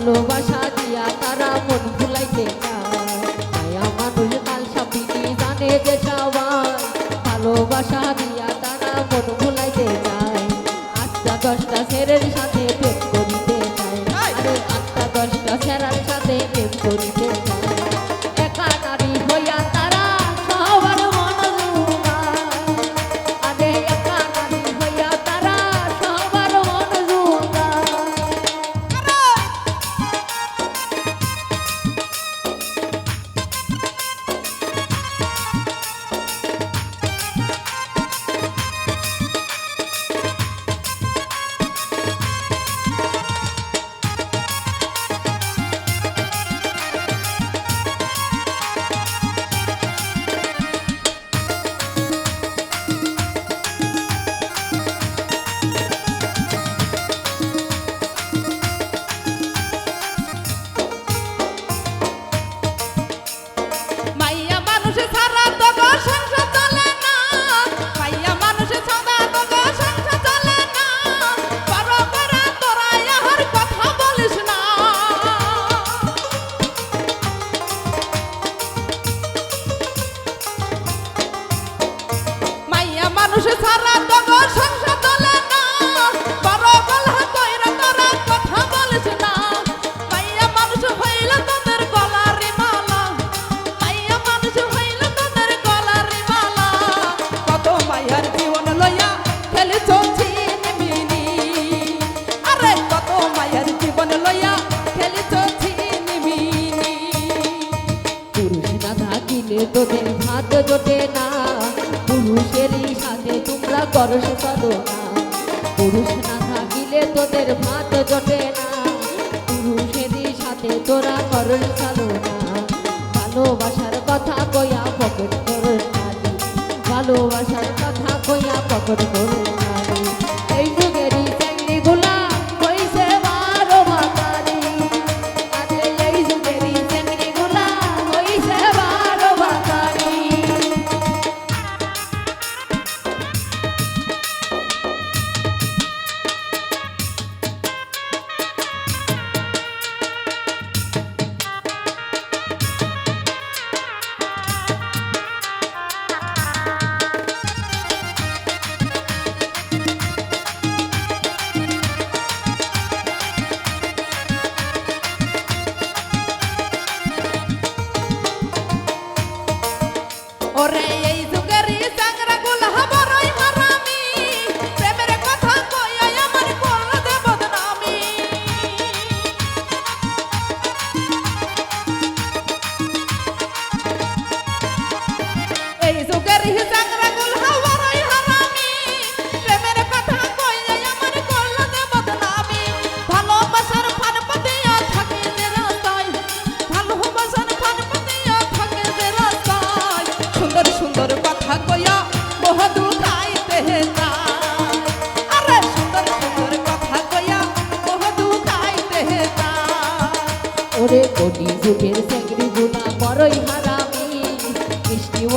ভালোবাসা দিয়া তারা মন ভুলাইতে চায়। মানুষ কাল সাপিটি জানে যে সবাই ভালোবাসা দিয়া তারা মন ভুলাইতে চায়। আটটা দশটা ছেলের সাথে প্রেম করিতে চায়। আটটা দশটা ছেড়ার সাথে প্রেম করিতে চায়। তোদের ভাত জোটে না, পুরুষেরই সাথে তোমরা করো সাদো না পুরুষ না থাকিলে তোদের ভাত জোটে না, পুরুষেরই সাথে তোরা করো সাদো না ভালোবাসার কথা কইয়া পকেট করো ভালোবাসার কথা কয়া পকেট করো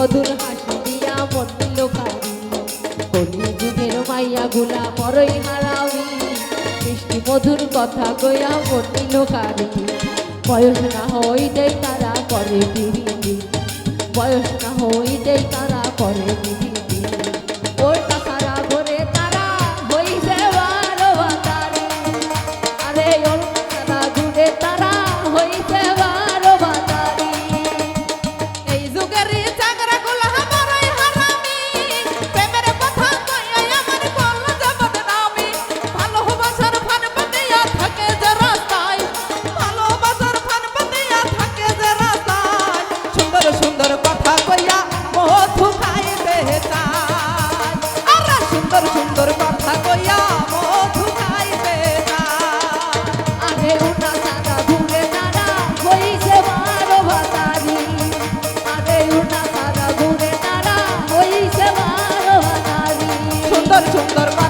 মধুর হাসি দিয়া মন দিল কারি কোটি যুগের মাইয়া গুলা পরই হারামি। মিষ্টি মধুর কথা কইয়া মন দিল কারি বয়স না হইতেই তারা করে পিড়িতি বয়স না হইতেই তারা করে পিড়িতি সুন্দর সুন্দর